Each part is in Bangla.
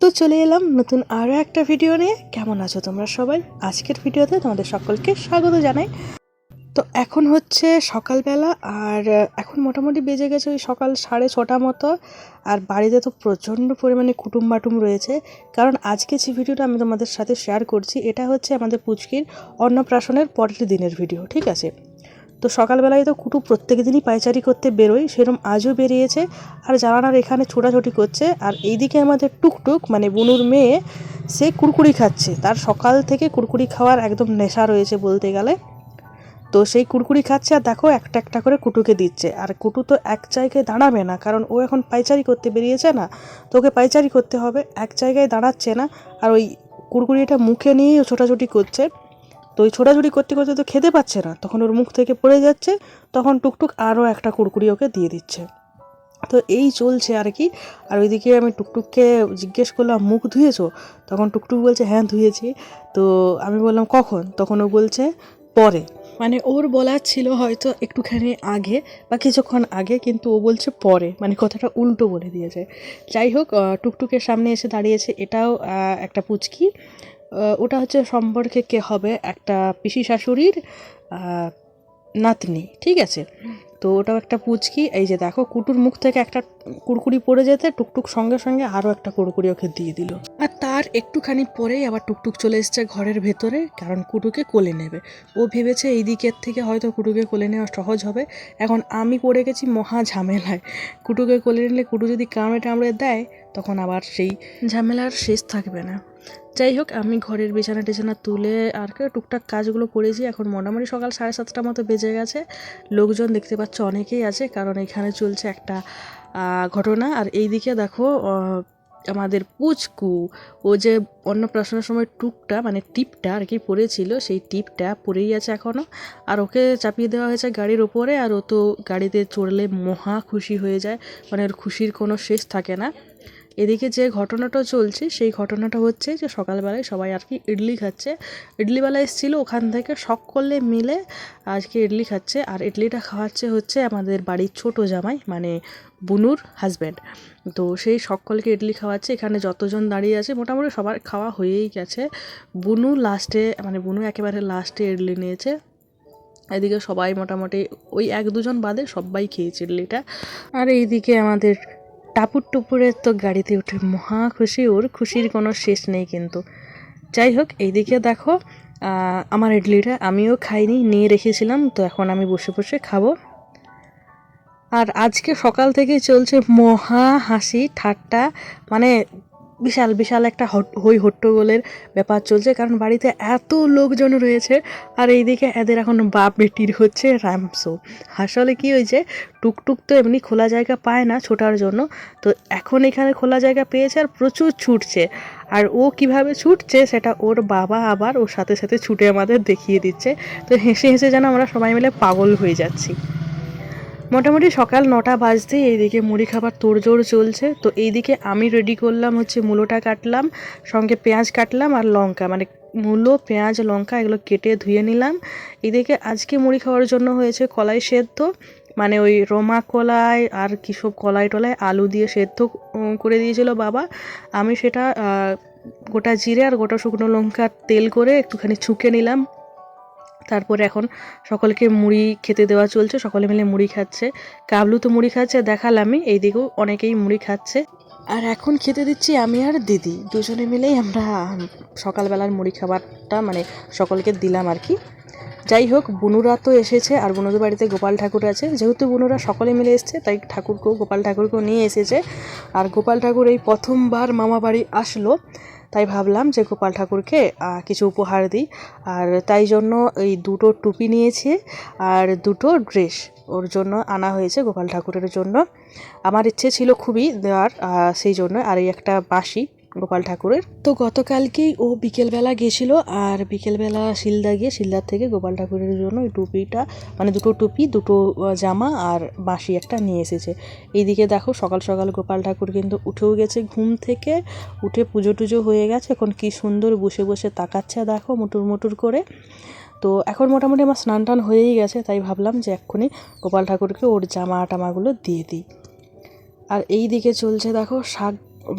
তো চলে এলাম নতুন আরও একটা ভিডিও নিয়ে। কেমন আছো তোমরা সবাই? আজকের ভিডিওতে তোমাদের সকলকে স্বাগত জানাই। তো এখন হচ্ছে সকালবেলা আর এখন মোটামুটি বেজে গেছে ওই সকাল সাড়ে ছটা মতো। আর বাড়িতে তো প্রচণ্ড পরিমাণে কুটুম বাটুম রয়েছে। কারণ আজকে যে ভিডিওটা আমি তোমাদের সাথে শেয়ার করছি, এটা হচ্ছে আমাদের পুচকির অন্নপ্রাশনের পরের দিনের ভিডিও ঠিক আছে? তো সকালবেলায় তো কুটু প্রত্যেক দিনই পায়চারি করতে বেরোয়, সেরম আজও বেরিয়েছে। আর জানানার এখানে ছোটাছুটি করছে। আর এইদিকে আমাদের টুকটুক মানে বুনুর মেয়ে, সে কুরকুরি খাচ্ছে। তার সকাল থেকে কুরকুরি খাওয়ার একদম নেশা রয়েছে বলতে গেলে। তো সেই কুরকুরি খাচ্ছে আর দেখো একটা একটা করে কুটুকে দিচ্ছে। আর কুটু তো এক জায়গায় দাঁড়াবে না, কারণ ও এখন পাইচারি করতে বেরিয়েছে না। তো ওকে পাইচারি করতে হবে, এক জায়গায় দাঁড়াচ্ছে না। আর ওই কুরকুরিটা মুখে নিয়েই ছোটাছুটি করছে। তো ওই ছোটাছুটি করতে করতে তো খেতে পাচ্ছে না। তখন ওর মুখ থেকে পড়ে যাচ্ছে, তখন টুকটুক আরও একটা কুরকুরি ওকে দিয়ে দিচ্ছে। তো এই চলছে আর কি। আর ওইদিকে আমি টুকটুককে জিজ্ঞেস করলাম, মুখ ধুয়েছো? তখন টুকটুক বলছে হ্যাঁ ধুয়েছি। তো আমি বললাম, কখন? তখন ও বলছে, পরে। মানে ওর বলার ছিল হয়তো একটুখানি আগে বা কিছুক্ষণ আগে, কিন্তু ও বলছে, পরে। মানে কথাটা উল্টো বলে দিয়েছে। যাই হোক টুকটুকের সামনে এসে দাঁড়িয়েছে এটাও একটা পুচকি। ওটা হচ্ছে সম্পর্কে কে হবে? একটা পিসি শাশুড়ির নাতনি, ঠিক আছে? তো ওটাও একটা পুচকি। এই যে দেখো, কুটুর মুখ থেকে একটা কুড়কুড়ি পড়ে যেতে, টুকটুক সঙ্গে সঙ্গে আরও একটা কুরকুরি ওকে দিয়ে দিল। আর তার একটুখানি পরেই আবার টুকটুক চলে এসছে ঘরের ভেতরে, কারণ কুটুকে কোলে নেবে। ও ভেবেছে এই দিকের থেকে হয়তো কুটুকে কোলে নেওয়া সহজ হবে। এখন আমি পড়ে গেছি মহা ঝামেলায়। কুটুকে কোলে নিলে কুটু যদি কামড়ে টামড়ে দেয়, তখন আবার সেই ঝামেলার শেষ থাকবে না। যাই হোক, আমি ঘরের বিছানা টিছানা তুলে আর টুকটাক কাজগুলো করেছি। এখন মোটামুটি সকাল সাড়ে সাতটার মতো বেজে গেছে। লোকজন দেখতে পাচ্ছ অনেকেই আছে, কারণ এখানে চলছে একটা ঘটনা। আর এইদিকে দেখো আমাদের পুচকু, ও যে অন্নপ্রাশনের সময় টুকটা মানে টিপটা আর কি পড়েছিল সেই টিপটা পড়েই আছে এখনও আর ওকে চাপিয়ে দেওয়া হয়েছে গাড়ির ওপরে, আর ও তো গাড়িতে চড়লে মহা খুশি হয়ে যায়। মানে ওর খুশির কোনো শেষ থাকে না। এদিকে যে ঘটনাটা চলছে, সেই ঘটনাটা হচ্ছে যে সকালবেলায় সবাই আর কি ইডলি খাচ্ছে। ইডলিবেলা এসেছিল ওখান থেকে সকলে মিলে আজকে ইডলি খাচ্ছে। আর ইডলিটা খাওয়াচ্ছে হচ্ছে আমাদের বাড়ির ছোট জামাই মানে বুনুর হাজব্যান্ড তো সেই সকলকে ইডলি খাওয়াচ্ছে। এখানে যতজন দাঁড়িয়ে আছে, মোটামুটি সবার খাওয়া হয়েই গেছে। বুনু লাস্টে মানে বুনু একেবারে লাস্টে ইডলি নিয়েছে। এদিকে সবাই মোটামুটি ওই এক দুজন বাদে সবাই খেয়েছে ইডলিটা। আর এইদিকে আমাদের টাপুর টুপুরের তো গাড়িতে উঠে মহা খুশি, ওর খুশির কোনো শেষ নেই কিন্তু। যাই হোক, এইদিকে দেখো আমার ইডলিটা আমিও খাইনি, নিয়ে রেখেছিলাম, তো এখন আমি বসে বসে খাব। আর আজকে সকাল থেকে চলছে মহা হাসি, ঠাট্টা মানে বিশাল বিশাল একটা হই হট্টগোলের ব্যাপার চলছে, কারণ বাড়িতে এত লোকজন রয়েছে, আর এইদিকে এদের এখন বাপ বেটির হচ্ছে র্যামসো আসলে কি হয়েছে টুকটুক তো এমনি খোলা জায়গা পায় না ছোটার জন্য, তো এখন এখানে খোলা জায়গা পেয়েছে আর প্রচুর ছুটছে। আর ও কীভাবে ছুটছে সেটা ওর বাবা আবার ওর সাথে সাথে ছুটে আমাদের দেখিয়ে দিচ্ছে। তো হেসে হেসে যেন আমরা সবাই মিলে পাগল হয়ে যাচ্ছি। মোটামুটি সকাল নটা বাজতেই এইদিকে মুড়ি খাবার তোড়জোড় চলছে। তো এইদিকে আমি রেডি করলাম হচ্ছে মূলোটা কাটলাম, সঙ্গে পেঁয়াজ কাটলাম আর লঙ্কা। মানে মূলো, পেঁয়াজ, লঙ্কা এগুলো কেটে ধুয়ে নিলাম। এদিকে আজকে মুড়ি খাওয়ার জন্য হয়েছে কলাই সেদ্ধ। মানে ওই রোমা কলাই আর কী সব কলাই টলাই আলু দিয়ে সেদ্ধ করে দিয়েছিল বাবা। আমি সেটা গোটা জিরে আর গোটা শুকনো লঙ্কার তেল করে একটুখানি ছুঁকে নিলাম। তারপরে এখন সকলকে মুড়ি খেতে দেওয়া চলছে, সকলে মিলে মুড়ি খাচ্ছে। কাবলু তো মুড়ি খাচ্ছে দেখালামই এইদিকেও অনেকেই মুড়ি খাচ্ছে। আর এখন খেতে দিচ্ছি আমি আর দিদি, দুজনে মিলেই আমরা সকালবেলার মুড়ি খাবারটা মানে সকলকে দিলাম আর কি। যাই হোক, বুনুরা তো এসেছে আর বুনুদের বাড়িতে গোপাল ঠাকুর আছে। যেহেতু বুনুরা সকলে মিলে এসছে, তাই ঠাকুরকেও, গোপাল ঠাকুরকেও নিয়ে এসেছে। আর গোপাল ঠাকুর এই প্রথমবার মামা বাড়ি আসলো। তাই ভাবলাম যে গোপাল ঠাকুরকে কিছু উপহার দিই। আর তাই জন্য এই দুটো টুপি নিয়েছে আর দুটো ড্রেস ওর জন্য আনা হয়েছে গোপাল ঠাকুরের জন্য। আমার ইচ্ছে ছিল খুবই দেওয়ার সেই জন্য। আর এই একটা বাঁশি গোপাল ঠাকুরের। তো গতকালকেই ও বিকেলবেলা গেছিল আর বিকেলবেলা শিলদা গিয়ে শিলদার থেকে গোপাল ঠাকুরের জন্য ওই টুপিটা মানে দুটো টুপি, দুটো জামা আর বাঁশি একটা নিয়ে এসেছে। এইদিকে দেখো সকাল সকাল গোপাল ঠাকুর কিন্তু উঠেও গেছে ঘুম থেকে, উঠে পুজো টুজো হয়ে গেছে। এখন কি সুন্দর বসে বসে তাকাচ্ছে দেখো মুটুর মুটুর করে। তো এখন মোটামুটি আমার স্নান টান হয়েই গেছে, তাই ভাবলাম যে এক্ষুনি গোপাল ঠাকুরকে ওর জামা টামাগুলো দিয়ে দিই। আর এই দিকে চলছে দেখো শাক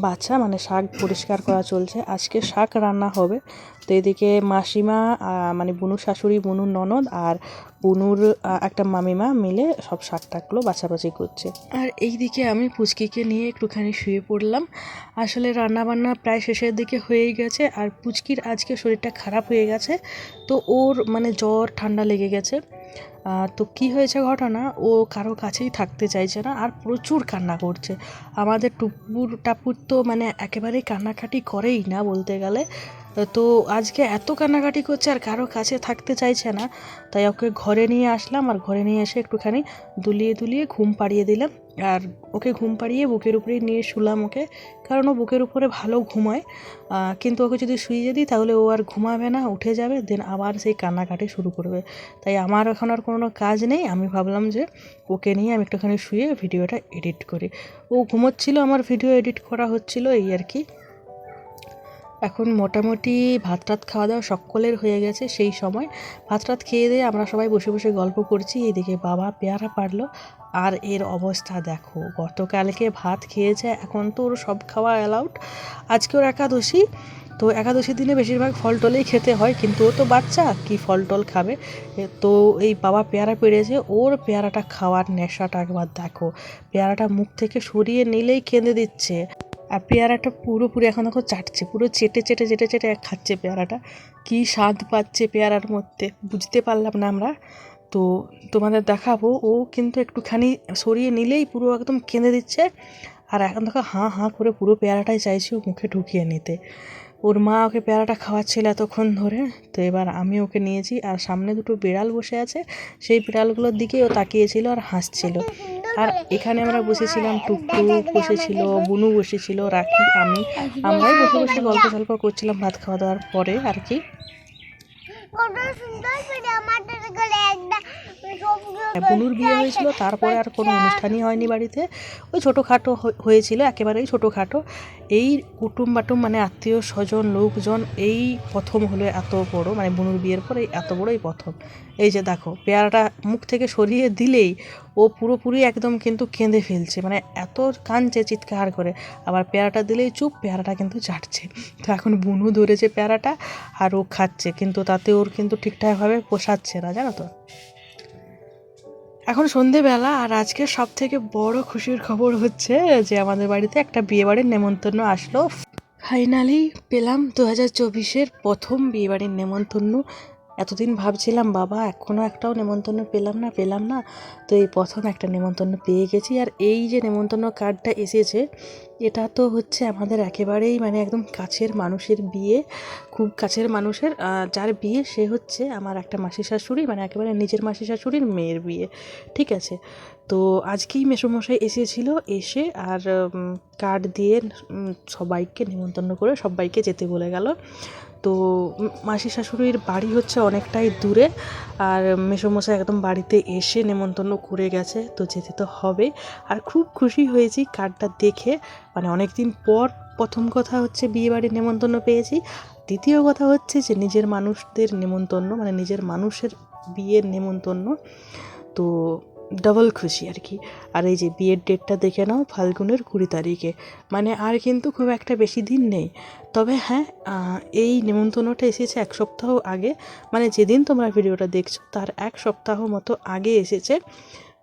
বাচ্চা মানে শাক পরিষ্কার করা চলছে। আজকে শাক রান্না হবে। তো এদিকে মাসিমা মানে বুনু শাশুড়ি বুনুর ননদ আর বুনুর একটা মামিমা মিলে সব শাক টাকগুলো বাছাবাছি করছে। আর এইদিকে আমি পুচকিকে নিয়ে একটুখানি শুয়ে পড়লাম। আসলে রান্না বান্না প্রায় শেষের দিকে হয়েই গেছে আর পুচকির আজকে শরীরটা খারাপ হয়ে গেছে। তো ওর মানে জ্বর, ঠান্ডা লেগে গেছে। তো কি হয়েছে ঘটনা? ও কারও কাছেই থাকতে চাইছে না আর প্রচুর কান্না করছে। আমাদের টুপুর টাপুর তো মানে একেবারেই কান্নাকাটি করেই না বলতে গেলে। তো আজকে এত কান্নাকাটি করছে আর কারও কাছে থাকতে চাইছে না। তাই ওকে ঘরে নিয়ে আসলাম আর ঘরে নিয়ে এসে একটুখানি দুলিয়ে দুলিয়ে ঘুম পাড়িয়ে দিলাম। আর ওকে ঘুম পাড়িয়ে বুকের উপরে নিয়ে শুলাম ওকে, কারণ ও বুকের উপরে ভালো ঘুমায়। কিন্তু ওকে যদি শুয়ে দিই তাহলে ও আর ঘুমাবে না, উঠে যাবে দেন আবার সেই কান্নাকাটি শুরু করবে। তাই আমার এখন আর কোনো কাজ নেই। আমি ভাবলাম যে ওকে নিয়ে আমি একটুখানি শুয়ে ভিডিওটা এডিট করি। ও ঘুমোচ্ছিল, আমার ভিডিও এডিট করা হচ্ছিল, এই আর কি। এখন মোটামুটি ভাত টাত খাওয়া দাওয়া সকলের হয়ে গেছে সেই সময়। ভাত টাত খেয়ে দিয়ে আমরা সবাই বসে বসে গল্প করছি, এদিকে বাবা পেয়ারা পারল। আর এর অবস্থা দেখো, গতকালকে ভাত খেয়েছে, এখন তো ওর সব খাওয়া অ্যালাউড আজকে ওর একাদশী, তো একাদশীর দিনে বেশিরভাগ ফল টলেই খেতে হয়, কিন্তু ও তো বাচ্চা, কি ফল টল খাবে? তো এই বাবা পেয়ারা পেড়েছে ওর পেয়ারাটা খাওয়ার নেশাটা একবার দেখো। পেয়ারাটা মুখ থেকে সরিয়ে নিলেই কেঁদে দিচ্ছে। আর পেয়ারাটা পুরোপুরি এখন দেখো চাটছে, পুরো চেটে চেটে চেটে চেটে খাচ্ছে পেয়ারাটা। কী স্বাদ পাচ্ছে পেয়ারার মধ্যে, বুঝতে পারলাম না আমরা। তো তোমাদের দেখাবো, ও কিন্তু একটুখানি সরিয়ে নিলেই পুরো একদম কেঁদে দিচ্ছে। আর এখন দেখো হাঁ হাঁ করে পুরো পেয়ারাটাই চাইছি ও মুখে ঢুকিয়ে নিতে। ওর মা ওকে পেয়ারাটা খাওয়াচ্ছিল এতক্ষণ ধরে। তো এবার আমি ওকে নিয়েছি, আর সামনে দুটো বিড়াল বসে আছে। সেই বিড়ালগুলোর দিকেই ও তাকিয়েছিল আর হাসছিল। আর এখানে আমরা বসেছিলাম টুকটু বসেছিল বুনু বসেছিল রাখি আমি। আমরাই বসে বসে গল্প সল্প করছিলাম ভাত খাওয়া দাওয়ার পরে আর কি। বুনুর বিয়ে হয়েছিল তারপরে আর কোনো অনুষ্ঠানই হয়নি বাড়িতে। ওই ছোটোখাটো হয়ে- হয়েছিল একেবারেই ছোটোখাটো। এই কুটুম বাটুম মানে আত্মীয় স্বজন লোকজন এই প্রথম হলো এত বড় মানে বুনুর বিয়ের পরে এত বড়ই প্রথম। এই যে দেখো পেয়ারাটা মুখ থেকে সরিয়ে দিলেই ও পুরোপুরি একদম কিন্তু কেঁদে ফেলছে। মানে এত কাঁদছে চিৎকার করে। আবার পেয়ারাটা দিলেই চুপ, পেয়ারাটা কিন্তু চাটছে তো এখন বুনু ধরেছে পেয়ারাটা আর ও খাচ্ছে। কিন্তু তাতে ওর কিন্তু ঠিকঠাকভাবে পোষাচ্ছে না, জানো তো? এখন সন্ধেবেলা আর আজকে সব থেকে বড় খুশির খবর হচ্ছে যে আমাদের বাড়িতে একটা বিয়েবাড়ির নেমন্তন্ন আসলো। ফাইনালি পেলাম দু হাজার চব্বিশের প্রথম বিয়েবাড়ির নেমন্তন্ন। এতদিন ভাবছিলাম, বাবা এখনও একটাও নেমন্তন্ন পেলাম না পেলাম না। তো এই প্রথম একটা নেমন্তন্ন পেয়ে গেছি। আর এই যে নেমন্তন্ন কার্ডটা এসেছে, এটা তো হচ্ছে আমাদের একেবারেই মানে একদম কাছের মানুষের বিয়ে, খুব কাছের মানুষের যার বিয়ে সে হচ্ছে আমার একটা মাসি শাশুড়ি মানে একেবারে নিজের মাসি শাশুড়ির মেয়ের বিয়ে, ঠিক আছে? তো আজকেই মেসোমশাই এসেছিল, এসে আর কার্ড দিয়ে সবাইকে নিমন্ত্রণ করে সবাইকে যেতে বলে গেল। তো মাসি শাশুড়ির বাড়ি হচ্ছে অনেকটাই দূরে, আর মেসোমশাই একদম বাড়িতে এসে নেমন্তন্ন করে গেছে, তো যেতে তো হবে। আর খুব খুশি হয়েছি কার্ডটা দেখে মানে অনেক দিন পর প্রথম কথা হচ্ছে বিয়েবাড়ির নেমন্তন্ন পেয়েছি। দ্বিতীয় কথা হচ্ছে যে নিজের মানুষদের নেমন্তন্ন মানে নিজের মানুষের বিয়ের নেমন্তন্ন, তো ডবল খুশি আর কি। আর এই যে বিয়ের ডেটটা দেখে নাও ফাল্গুনের কুড়ি তারিখে। মানে আর কিন্তু খুব একটা বেশি দিন নেই। তবে হ্যাঁ এই নেমন্তন্নটা এসেছে এক সপ্তাহ আগে। মানে যেদিন তোমরা ভিডিওটা দেখছ, তার এক সপ্তাহ মতো আগে এসেছে।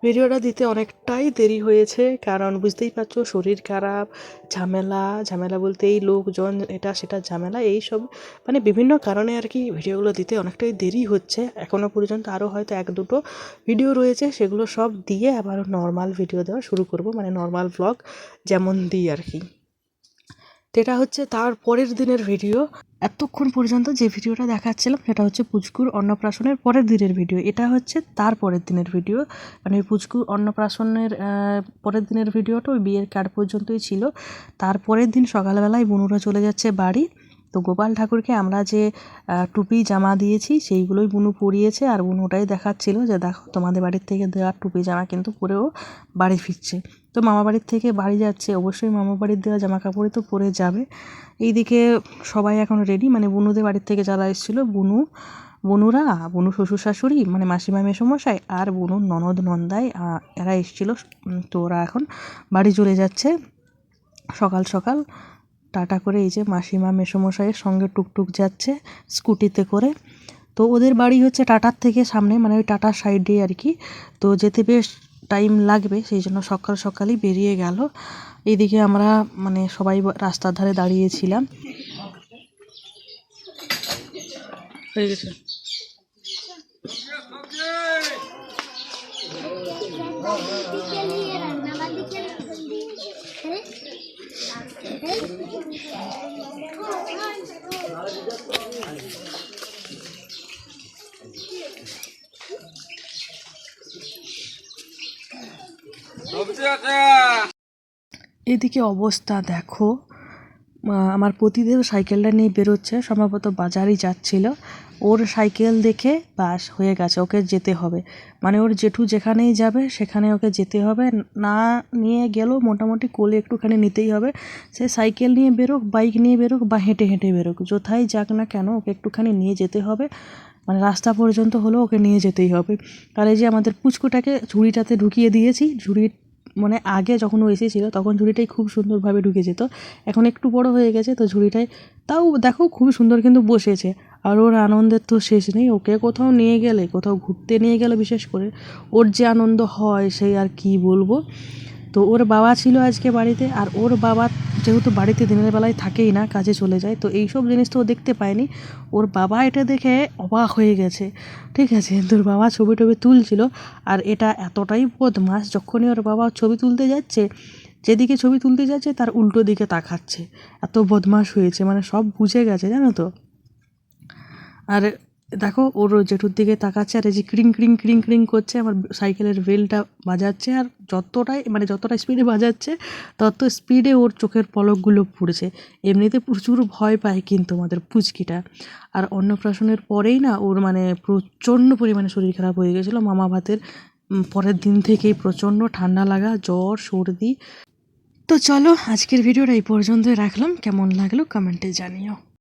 ভিডিওটা দিতে অনেকটাই দেরি হয়েছে, কারণ বুঝতেই পারছ শরীর খারাপ, ঝামেলা ঝামেলা বলতে এই লোকজন, এটা সেটা ঝামেলা এই সব মানে বিভিন্ন কারণে আর কি ভিডিওগুলো দিতে অনেকটাই দেরি হচ্ছে। এখনও পর্যন্ত আরও হয়তো এক দুটো ভিডিও রয়েছে, সেগুলো সব দিয়ে আবার নর্মাল ভিডিও দেওয়া শুরু করব মানে নর্মাল ব্লগ যেমন দিই আর কি। এটা হচ্ছে তার পরের দিনের ভিডিও। এতক্ষণ পর্যন্ত যে ভিডিওটা দেখাচ্ছিলাম সেটা হচ্ছে পুচকুর অন্নপ্রাশনের পরের দিনের ভিডিও। এটা হচ্ছে তার পরের দিনের ভিডিও। মানে পুচকুর অন্নপ্রাশনের পরের দিনের ভিডিওটা ওই বিয়ের কার্ড পর্যন্তই ছিল। তার পরের দিন সকালবেলায় বনুরা চলে যাচ্ছে বাড়ি। তো গোপাল ঠাকুরকে আমরা যে টুপি জামা দিয়েছি, সেইগুলোই বুনু পরিয়েছে আর বুনু ওটাই দেখাচ্ছিল যে, দেখো, তোমাদের বাড়ির থেকে দেওয়া টুপি জামা কিন্তু পরেও বাড়ি ফিরছে। তো মামা বাড়ির থেকে বাড়ি যাচ্ছে, অবশ্যই মামা বাড়ির দেওয়া জামা কাপড়ই তো পরে যাবে। এইদিকে সবাই এখন রেডি মানে বুনুদের বাড়ির থেকে যারা এসেছিল, বুনু, বুনুরা, বুনু শ্বশুর শাশুড়ি মানে মাসিমা মেসমশাই আর বুনুর ননদ নন্দাই এরা এসেছিল তো ওরা এখন বাড়ি চলে যাচ্ছে সকাল সকাল। টাটা করে এই যে মাসিমা মেসোমশাইয়ের সঙ্গে টুকটুক যাচ্ছে স্কুটিতে করে তো ওদের বাড়ি হচ্ছে টাটার থেকে সামনে মানে ওই টাটার সাইডে আর কি তো যেতে বেশ টাইম লাগবে সেই জন্য সকাল সকালই বেরিয়ে গেল এইদিকে আমরা মানে সবাই রাস্তার ধারে দাঁড়িয়েছিলাম হয়ে গেছে এদিকে অবস্থা দেখো। আমার প্রতিদেব সাইকেলটা নিয়ে বেরোচ্ছে, সম্ভবত বাজারই যাচ্ছিল। ওর সাইকেল দেখে বাস হয়ে গেছে, ওকে যেতে হবে। মানে ওর জেঠু যেখানেই যাবে, সেখানে ওকে যেতে হবে। না নিয়ে গেলেও মোটামুটি কোলে একটুখানি নিতেই হবে। সে সাইকেল নিয়ে বেরোক, বাইক নিয়ে বেরোক বা হেঁটে হেঁটে বেরোক কোথায় যাক না কেন ওকে একটুখানি নিয়ে যেতে হবে। মানে রাস্তা পর্যন্ত হলেও ওকে নিয়ে যেতেই হবে। আর এই যে আমাদের পুচকুটাকে ঝুড়িটাতে ঢুকিয়ে দিয়েছি ঝুড়ি মানে আগে যখন ও এসেছিল, তখন ঝুড়িটাই খুব সুন্দরভাবে ঢুকে যেত। এখন একটু বড় হয়ে গেছে, তো ঝুড়িটাই তাও দেখো খুবই সুন্দর কিন্তু বসেছে। আর ওর আনন্দের তো শেষ নেই, ওকে কোথাও নিয়ে গেলে, কোথাও ঘুরতে নিয়ে গেলে বিশেষ করে ওর যে আনন্দ হয় সেই আর কি বলব? তো ওর বাবা ছিল আজকে বাড়িতে আর ওর বাবা যেহেতু বাড়িতে দিনের বেলায় থাকেই না, কাজে চলে যায়, তো এইসব জিনিস তো ও দেখতে পায়নি। ওর বাবা এটা দেখে অবাক হয়ে গেছে। ঠিক আছে তোর বাবা ছবি টবি তুলছিল আর এটা এতটাই বদমাস যখনই ওর বাবা ছবি তুলতে যাচ্ছে, যেদিকে ছবি তুলতে যাচ্ছে তার উল্টো দিকে তাকাচ্ছে। এত বদমাস হয়েছে মানে সব বুঝে গেছে, জানো তো। আর দেখো, ওর জেঠুর দিকে তাকাচ্ছে আর এই যে ক্রিং ক্রিং ক্রিং ক্রিং করছে, আমার সাইকেলের বেলটা বাজাচ্ছে আর যতটাই মানে যতটা স্পিডে বাজাচ্ছে, তত স্পিডে ওর চোখের পলকগুলো পড়ছে। এমনিতে প্রচুর ভয় পায় কিন্তু আমাদের পুচকিটা। আর অন্নপ্রাশনের পরেই না ওর মানে প্রচণ্ড পরিমাণে শরীর খারাপ হয়ে গেছিল, মামা ভাতের পরের দিন থেকেই প্রচণ্ড ঠান্ডা লাগা, জ্বর, সর্দি। তো চলো, আজকের ভিডিওটা এই পর্যন্তই রাখলাম। কেমন লাগল কমেন্টে জানিও।